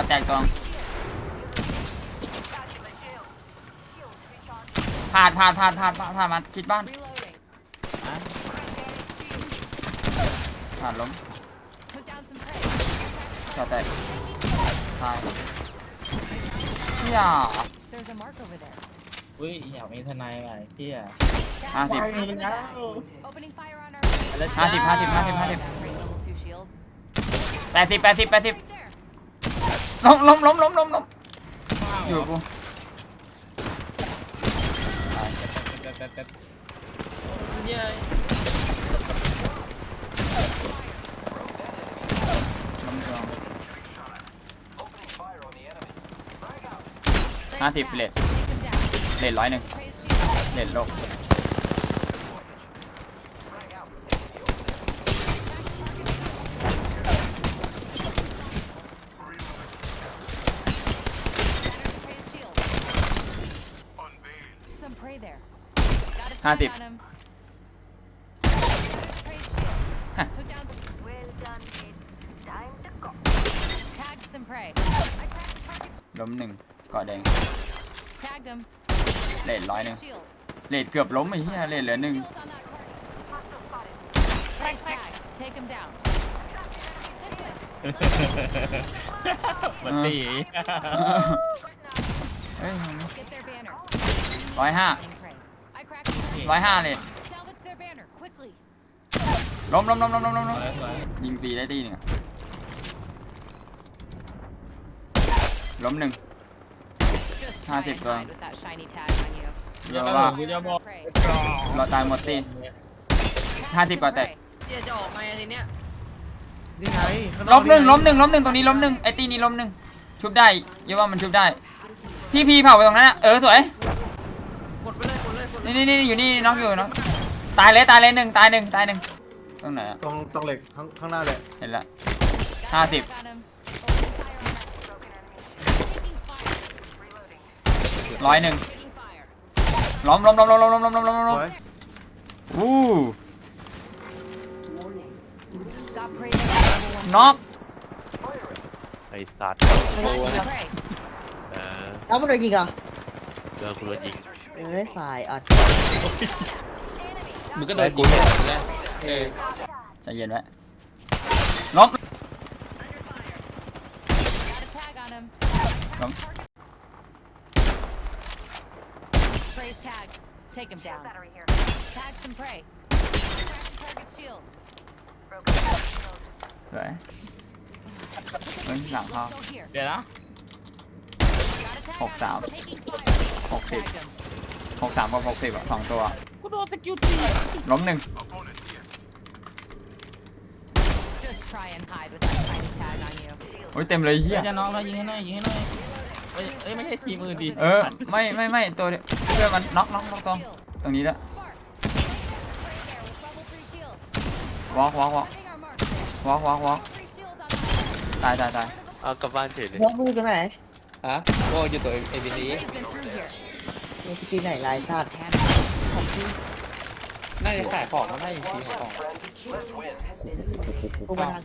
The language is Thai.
อนแตกตัวผ่านผ่านผ่านผ่านผ่านผ่านมาคิดบ้าน Reloading. ผ่านล้ม Put down some prey. ก่อนแตกตายเฮีย There's a mark over there. อุ้ยอยากมีทนายอะไรที่อะห้าสิบ Opening fire on our ห้าสิบห้าสิบห้าสิบห้าสิบ Great level two shields. แปดสิบแปดสิบแปดสิบ Right there. ล้มล้มล้มล้มล้มล้มอยู่กับกูตายเย้ล้มตัวห้าสิบเลทเลทร้อยหนึ่งเลทโลก Got a Ah, tag deep. on him. Praise shield. Huh. Took down some. Well done, kid. Time to go. Tagged some prey. I cracked the target. ล้มหนึ่งเกาะแดง Tagged him. เลทร้อยหนึ่ง Shield. เลทเกือบล้มไอ้เหี้ยเลทเหลือหนึ่ง Shields on that target. Price tag. Take him down. This way. มันตีเฮ้ย Get their banner. ร้อยห้า Finding prey. I cracked the target. ร้อยห้าเลท Salvage their banner quickly. ล้มล้มล้มล้มล้มล้มล้มสวยสวยยิงฟรีได้ตีหนึ่งอะล้มหนึ่ง Just Ah, try deep and down. hide with that shiny tag on you. เดี๋ยวว่า กูจะบอก Prey. เราตายหมดตีห้าสิบกว่าแตก เดี๋ยวจะออกมาทีเนี้ยนี่ไงข้างนล้อกมหนึ่งไล้มหนึ่งล้มหนึ่งตรงนี้ล้มหนึ่งไอ้ตีนี้ล้มหนึ่งชุบได้เยอะว่ามันชุบได้ พี่พีเผาไปตรงนั้นอะเออสวย นี่นี่นี่อยู่นี่น็อกอยู่เนาะตายเลยตายเลยหนึ่งตายหนึ่งตายหนึ่งตรงไหนอะตรงตรงเหล็กข้างข้างหน้าเลยเห็นละ Got Ah, a deep. tag on him. Opening fire on that. Taking fire. ร้อยหนึ่ง Taking fire. ล้มล้มล้มล้มล้มล้มล้มล้มล้มล้มสวยอู้ Got prey there. Level one. น็อกไอสัตว์ Tagged prey. เออแล้วมันโดนยิงเหรอเจอคุณโดนยิง เอ้ยฝ่ายอัดมึงก็โดนกูเลยนะเออใจเย็นไว้น็อกน้องไวยเฮ้ยหลังเขาเดี๋ยวนะหกสามหกสิบ หกสามกับหกสิบอะสองตัว กูโดนสกิลตีล้มหนึ่ง Opponent here. Just try and hide with that shiny tag on you. โอ้ยเต็มเลยเฮีเฮียยจะน้องแล้วยิงให้หน่อยยิงให้หน่อยเอ้ยเอ้ยไม่ใช่ทีมือดีเออ ไม่ไม่ไม่ตัวเดียวเพื่อนมันน็อกน็อกน็อกตรง Shield. ตรงนี้ละ Spark. Prey there with level three shield. วอล์กวอล์กวอล์ก Finding our mark. วอล์กวอล์กวอล์ก Level three shields on that. ตายตายตายเอากลับบ้านเฉยเลยแล้วมึงอยู่ตรงไหนฮะโอ้อยู่ตัวเอวินี Prey's been through here. มีสกีไหนลายซาดน่าจะขายของมันน่าจะขายของกูมาทาง